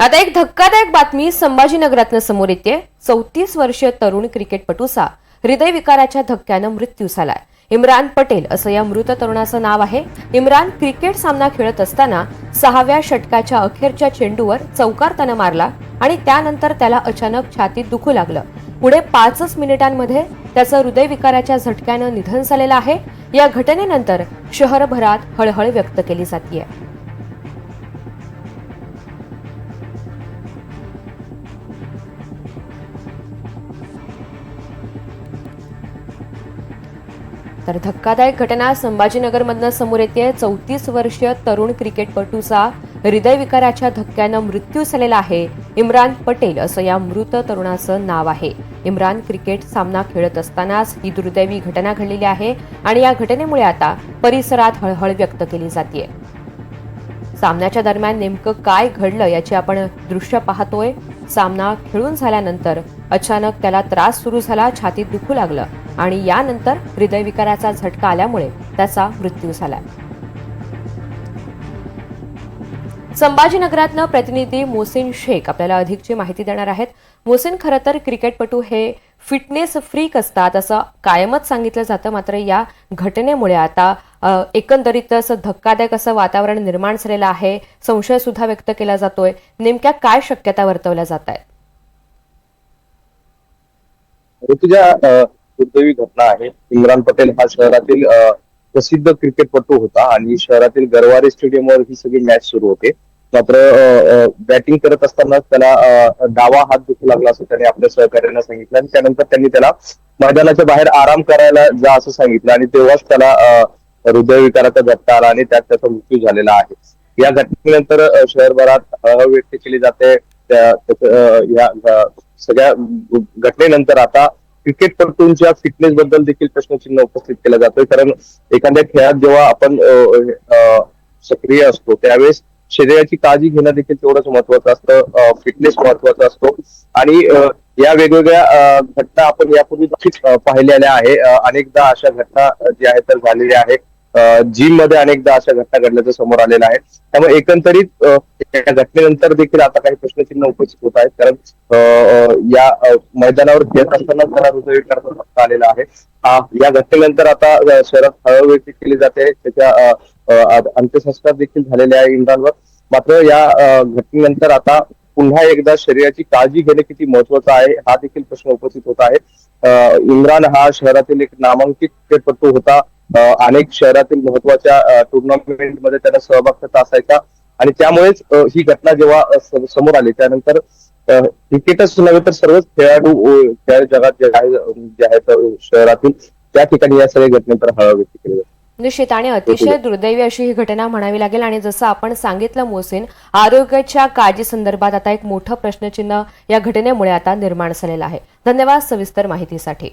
आता एक धक्कादायक बातमी संभाजीनगरातनं समोर येते चौतीस वर्षीय तरुण क्रिकेटपटूचा हृदयविकाराच्या धक्क्यानं मृत्यू झालाय. इम्रान पटेल असं या मृत तरुणाचं नाव आहे. इम्रान क्रिकेट सामना खेळत असताना सहाव्या षटकाच्या अखेरच्या चेंडूवर चौकार त्यानं मारला आणि त्यानंतर त्याला अचानक छातीत दुखू लागलं. पुढे पाचच मिनिटांमध्ये त्याचं हृदयविकाराच्या झटक्यानं निधन झालेलं आहे. या घटनेनंतर शहरभरात हळहळ व्यक्त केली जातीये. तर धक्कादायक घटना संभाजीनगरमधनं समोर येते. चौतीस वर्षीय तरुण क्रिकेटपटूचा हृदयविकाराच्या धक्क्यानं मृत्यू झालेला आहे. इम्रान पटेल असं या मृत तरुणाचं नाव आहे. इम्रान क्रिकेट सामना खेळत असतानाच ही दुर्दैवी घटना घडलेली आहे आणि या घटनेमुळे आता परिसरात हळहळ व्यक्त केली जाते सामन्याच्या दरम्यान नेमकं काय घडलं याची आपण दृश्य पाहतोय. सामना खेळून झाल्यानंतर अचानक त्याला त्रास सुरू झाला छातीत दुखू लागलं. आणि यानंतर हृदयविकाराचा झटका आल्यामुळे त्याचा मृत्यू झाला संभाजीनगरातनं प्रतिनिधी मोसिन शेख आपल्याला अधिकची माहिती देणार आहेत. मोसिन खरं तर क्रिकेटपटू हे फिटनेस फ्रीक असतात असं कायमच सांगितलं जातं. मात्र या घटनेमुळे आता एकंदरीत असं धक्कादायक असं वातावरण निर्माण झालेलं आहे. संशय सुद्धा व्यक्त केला जातोय. नेमक्या काय शक्यता वर्तवल्या जात आहेत? दुर्दैवी घटना आहे. इम्रान पटेल हा शहरातील प्रसिद्ध क्रिकेटपटू होता आणि शहरातील गरवारे स्टेडियमवर ही सगळी मॅच सुरू होते. मात्र बॅटिंग करत असताना त्याला डावा हात दुखू लागला असं त्याने आपल्या सहकार्यांना सांगितलं आणि त्यानंतर त्यांनी त्याला मैदानाच्या बाहेर आराम करायला जा असं सांगितलं आणि तेव्हाच त्याला हृदयविकाराचा झटका आला आणि त्यात त्याचा मृत्यू झालेला आहे. या घटनेनंतर शहरभरात हळहळ व्यक्त केली जाते. या सगळ्या घटनेनंतर आता क्रिकेटपटूंच्या फिटनेस बद्दल देखील प्रश्नचिन्ह उपस्थित केलं जातोय. कारण एखाद्या खेळात जेव्हा आपण सक्रिय असतो त्यावेळेस शरीराची काळजी घेणं देखील तेवढंच महत्वाचं असतं. फिटनेस महत्त्वाचा असतो. आणि या वेगवेगळ्या घटना आपण यापूर्वी नक्कीच पाहिलेल्या आहे. अनेकदा अशा घटना ज्या आहेत तर झालेल्या आहेत. जिममध्ये अनेकदा अशा घटना घडल्याचं समोर आलेलं आहे. त्यामुळे एकंदरीत या घटनेनंतर देखील आता काही प्रश्नचिन्ह उपस्थित होत आहेत. कारण या मैदानावर खेळत असताना त्याला हृदयविकाराचा आलेला आहे. या घटनेनंतर आता शहरात हळहळ केली जाते. त्याच्या अंत्यसंस्कार देखील झालेले आहे इम्रानवर मात्र या घटनेनंतर आता पुन्हा एकदा शरीराची काळजी घेणे किती महत्वाचं आहे हा देखील प्रश्न उपस्थित होत आहे. इम्रान हा शहरातील एक नामांकित क्रिकेटपटू होता. अनेक शहरातील महत्त्वाच्या टुर्नामेंटमध्ये त्याला सहभाग असायचा. आणि त्यामुळेच ही घटना जेव्हा समोर आली त्यानंतर क्रिकेटच नव्हे तर सर्वच खेळाडू खेळ जगात जे आहे जे आहेत शहरातील त्या ठिकाणी या सगळ्या घटनेनंतर हळहळ व्यक्त केली जाते. निश्चित आणि अतिशय दुर्दैवी अशी ही घटना म्हणावी लागेल. आणि जसं आपण सांगितलं मोहसिन आरोग्याच्या काळजी संदर्भात आता एक मोठं प्रश्नचिन्ह या घटनेमुळे आता निर्माण झालेलं आहे. धन्यवाद सविस्तर माहितीसाठी.